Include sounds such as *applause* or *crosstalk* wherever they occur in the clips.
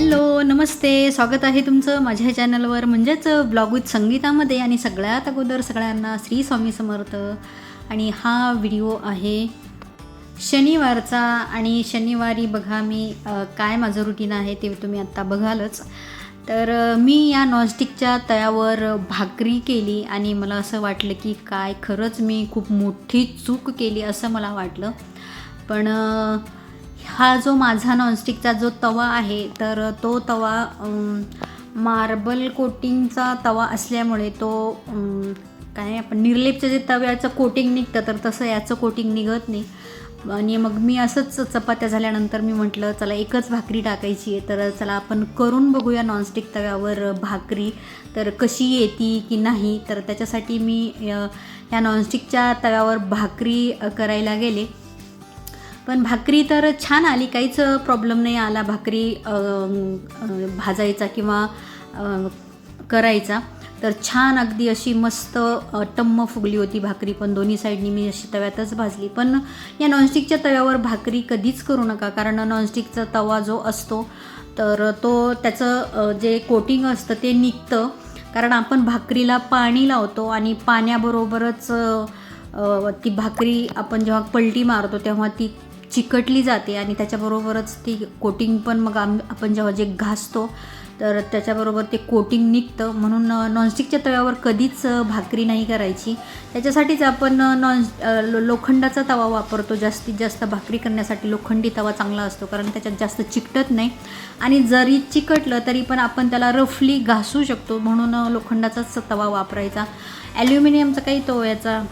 Hello नमस्ते. स्वागत आहे तुमचं माझ्या चॅनलवर. म्हणजेच ब्लॉग विथ संगीतामध्ये आणि सगळ्यात अगोदर सगळ्यांना श्री स्वामी समर्थ. आणि हा व्हिडिओ आहे शनिवारचा आणि शनिवारी बघा मी काय माझं रुटीन आहे ते तुम्ही आत्ता बघालच. तर मी या नॉनस्टिकच्या तयावर भाकरी केली आणि मला असं वाटलं की काय खरंच मी खूप मोठी चूक केली असं मला वाटलं. पण हा जो माझा नॉनस्टिकचा जो तवा आहे तर तो तवा मार्बल कोटिंगचा तवा असल्यामुळे तो काय आपण निर्लेपचं जे तव्याचं कोटिंग निघतं तर तसं याचं कोटिंग निघत नाही. आणि मग मी असंच चपात्या झाल्यानंतर मी म्हटलं चला एकच भाकरी टाकायची आहे तर चला आपण करून बघूया नॉनस्टिक तव्यावर भाकरी तर कशी येते की नाही. तर त्याच्यासाठी मी ह्या या नॉनस्टिकच्या तव्यावर भाकरी करायला गेले. पण भाकरी तर छान आली काहीच प्रॉब्लेम नाही आला भाकरी भाजायचा किंवा करायचा. तर छान अगदी अशी मस्त टम्म फुगली होती भाकरी. पण दोन्ही साईडनी मी अशी तव्यातच भाजली. पण या नॉनस्टिकच्या तव्यावर भाकरी कधीच करू नका. कारण नॉनस्टिकचा तवा जो असतो तर तो त्याचं जे कोटिंग असतं ते निघतं. कारण आपण भाकरीला पाणी लावतो आणि पाण्याबरोबरच ती भाकरी आपण जेव्हा पलटी मारतो तेव्हा ती चिकटली जाते आणि त्याच्याबरोबरच ती कोटिंग पण मग आम आपण जेव्हा जे घासतो तर त्याच्याबरोबर ते कोटिंग निघतं. म्हणून नॉनस्टिकच्या तव्यावर कधीच भाकरी नाही करायची. त्याच्यासाठीच आपण नॉन लोखंडाचा तवा वापरतो. जास्तीत जास्त भाकरी करण्यासाठी लोखंडी तवा चांगला असतो कारण त्याच्यात जास्त चिकटत नाही. आणि जरी चिकटलं तरी पण आपण त्याला रफली घासू शकतो. म्हणून लोखंडाचाच तवा वापरायचा. ॲल्युमिनियमचा काही तो याचा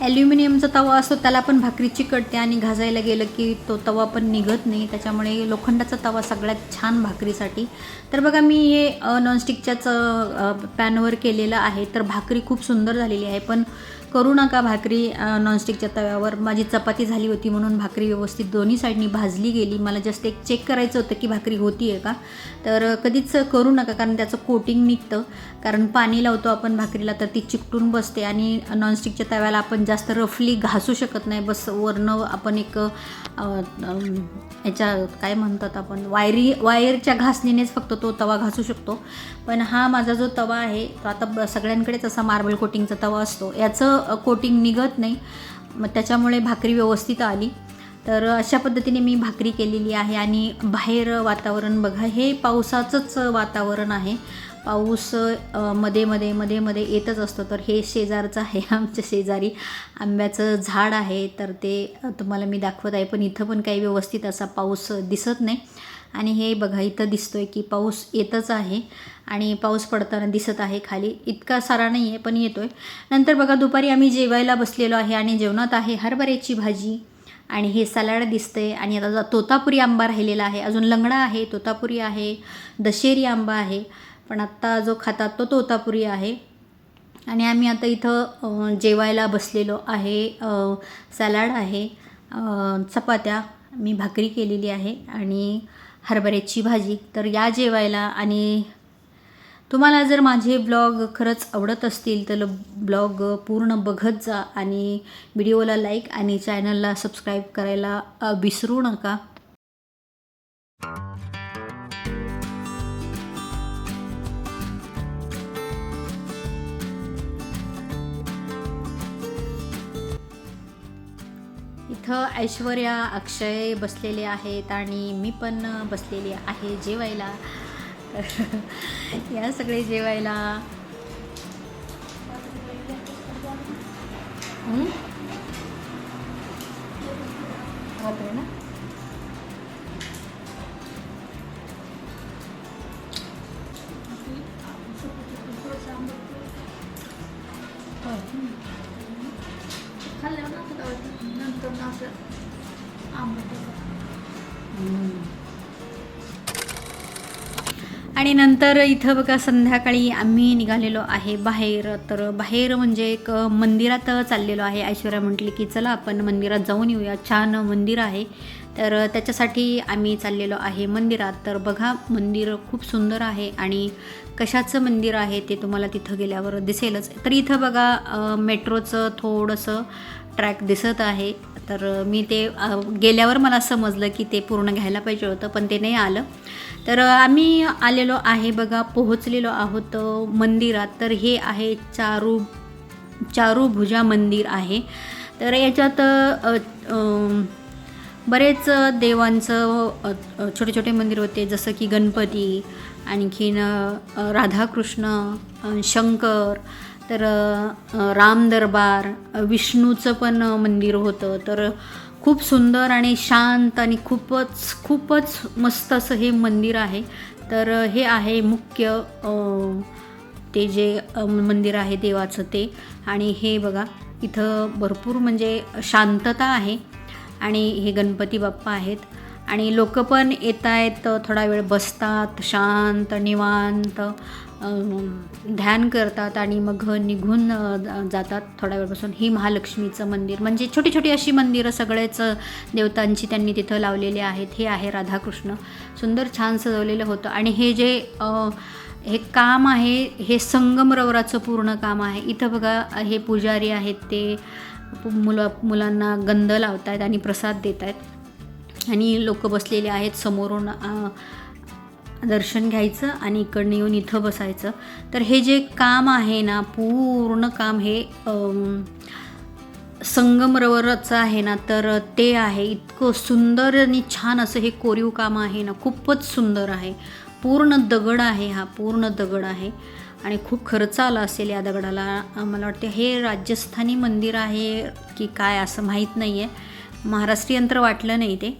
ॲल्युमिनियमचा तवा असतो त्याला पण भाकरी चिकटते आणि घासायला गेलं की तो तवा पण निघत नाही. त्याच्यामुळे लोखंडाचा तवा सगळ्यात छान भाकरीसाठी. तर बघा मी हे नॉनस्टिकच्याच पॅनवर केलेलं आहे. तर भाकरी खूप सुंदर झालेली आहे. पण करू नका भाकरी नॉनस्टिकच्या तव्यावर. माझी चपाती झाली होती म्हणून भाकरी व्यवस्थित दोन्ही साईडनी भाजली गेली. मला जस्ट एक चेक करायचं होतं की भाकरी होती आहे का. तर कधीच करू नका कारण त्याचं कोटिंग निघतं. कारण पाणी लावतो आपण भाकरीला तर ती चिकटून बसते आणि नॉनस्टिकच्या तव्याला आपण जास्त रफली घासू शकत नाही. बस वरनं आपण एक याच्या काय म्हणतात आपण वायरी वायरच्या घासणीनेच फक्त तो तवा घासू शकतो. पण हा माझा जो तवा आहे तो आता ब- सगळ्यांकडेच असा मार्बल कोटिंगचा तवा असतो. याचं कोटिंग निघत नाही. मग त्याच्यामुळे भाकरी व्यवस्थित आली. तर अशा पद्धतीने मी भाकरी केलेली आहे आणि बाहेर वातावरण बघा हे पावसाचंच वातावरण आहे. पाऊसमध्ये मध्ये मध्ये मध्ये येतच असतो. तर हे शेजारचं आहे आमच्या शेजारी आंब्याचं झाड आहे. तर ते तुम्हाला मी दाखवत आहे. पण इथं पण काही व्यवस्थित असा पाऊस दिसत नाही. आणि हे बघा इथं दिसतोय की पाऊस येतच आहे आणि पाऊस पडताना दिसत आहे खाली. इतका सारा नाही आहे पण येतो आहे नंतर बघा दुपारी आम्ही जेवायला बसलेलो आहे आणि जेवणात आहे हरभऱ्याची भाजी आणि हे सलाड दिसतंय आणि आता तोतापुरी आंबा राहिलेला आहे. अजून लंगडा आहे तोतापुरी आहे दशेरी आंबा आहे पण आत्ता जो खातात तो तोतापुरी आहे. आणि आम्ही आता इथं जेवायला बसलेलो आहे. सॅलाड आहे चपात्या मी भाकरी केलेली आहे आणि हरभऱ्याची भाजी. तर या जेवायला आणि तुम्हाला जर माझे ब्लॉग खरंच आवडत असतील तर ब्लॉग पूर्ण बघत जा आणि व्हिडिओला लाईक आणि चॅनलला सबस्क्राईब करायला विसरू नका. इथं ऐश्वर्या अक्षय बसलेले आहेत आणि मी पण बसलेली आहे जेवायला. *laughs* या सगळे जेवायला. हं? ना. आणि नंतर इथं बघा संध्याकाळी आम्ही निघालेलो आहे बाहेर. तर बाहेर म्हणजे एक मंदिरात चाललेलो आहे. ऐश्वर्या म्हटली की चला आपण मंदिरात जाऊन येऊया. छान मंदिर आहे. तर त्याच्यासाठी आम्ही चाललेलो आहे मंदिरात. तर बघा मंदिर खूप सुंदर आहे आणि कशाचं मंदिर आहे ते तुम्हाला तिथं गेल्यावर दिसेलच. तर इथं बघा मेट्रोचं थोडंसं ट्रॅक दिसत आहे. तर मी ते गेल्यावर मला समजलं की ते पूर्ण घ्यायला पाहिजे होतं पण ते नाही आलं. तर आम्ही आलेलो आहे बघा पोहोचलेलो आहोत मंदिरात. तर हे आहे चारू चारुभुजा मंदिर आहे. तर याच्यात बरेच देवांचं छोटे छोटे मंदिर होते जसं की गणपती आणखीन राधाकृष्ण शंकर तर राम दरबार विष्णूचं पण मंदिर होतं. तर खूप सुंदर आणि शांत आणि खूपच खूपच मस्त असं हे मंदिर आहे. तर हे आहे मुख्य ते जे मंदिर आहे देवाचं ते. आणि हे बघा इथं भरपूर म्हणजे शांतता आहे. आणि हे गणपती बाप्पा आहेत. आणि लोक पण येत आहेत थोडा वेळ बसतात शांत निवांत. ध्यान करतात आणि मग निघून जातात थोड्या वेळपासून. ही महालक्ष्मीचं मंदिर. म्हणजे छोटी छोटी अशी मंदिरं सगळेच देवतांची त्यांनी तिथं लावलेली आहेत. हे आहे राधाकृष्ण. सुंदर छान सजवलेलं होतं. आणि हे जे हे काम आहे हे संगमरवराचं पूर्ण काम आहे. इथं बघा हे पुजारी आहेत ते. मुलं मुलांना गंध लावत आहेत आणि प्रसाद देत आहेत आणि लोक बसलेले आहेत समोरून दर्शन घ्यायचं आणि इकडनं येऊन इथं बसायचं. तर हे जे काम आहे ना पूर्ण काम हे संगमरवरचं आहे ना तर ते आहे. इतकं सुंदर आणि छान असं हे कोरीव काम आहे ना खूपच सुंदर आहे. पूर्ण दगड आहे हा पूर्ण दगड आहे. आणि खूप खर्च आला असेल या दगडाला. मला वाटते हे राजस्थानी मंदिर आहे की काय असं माहीत नाही आहे महाराष्ट्रीयन तर वाटलं नाही ते.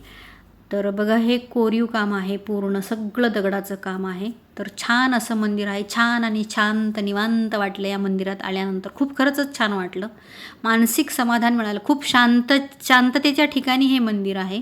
तर बघा हे कोरीव काम आहे पूर्ण सगळं दगडाचं काम आहे. तर छान असं मंदिर आहे. छान आणि शांत निवांत वाटलं या मंदिरात आल्यानंतर. खूप खरंच छान वाटलं. मानसिक समाधान मिळालं. खूप शांत शांततेच्या ठिकाणी हे मंदिर आहे.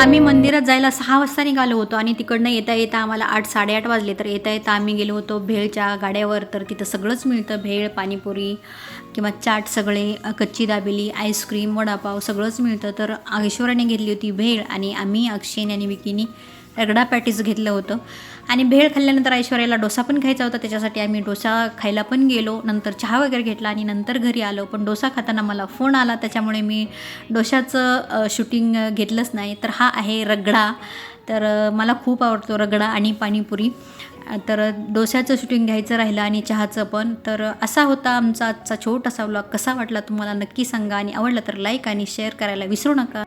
आम्ही मंदिरात जायला सहा वाजता निघालो होतो आणि तिकडनं येता येता आम्हाला आठ साडेआठ वाजले. तर येता येता आम्ही गेलो होतो भेळच्या गाड्यावर. तर तिथं सगळंच मिळतं. भेळ पाणीपुरी किंवा चाट सगळे कच्ची दाबेली आईस्क्रीम वडापाव सगळंच मिळतं. तर ऐश्वर्याने घेतली होती भेळ आणि आम्ही अक्षयने आणि विकीनी रगडा पॅटीस घेतलं होतं. आणि भेळ खाल्ल्यानंतर ऐश्वर्याला डोसा पण खायचा होता. त्याच्यासाठी आम्ही डोसा खायला पण गेलो. नंतर चहा वगैरे घेतला आणि नंतर घरी आलो. पण डोसा खाताना मला फोन आला. त्याच्यामुळे मी डोशाचं शूटिंग घेतलंच नाही. तर हा आहे रगडा. तर मला खूप आवडतो रगडा आणि पाणीपुरी. तर डोस्याचं शूटिंग घ्यायचं राहिलं आणि चहाचं पण. तर असा होता आमचा आजचा छोटासा व्लॉग कसा वाटला तुम्हाला नक्की सांगा आणि आवडला तर लाईक आणि शेअर करायला विसरू नका.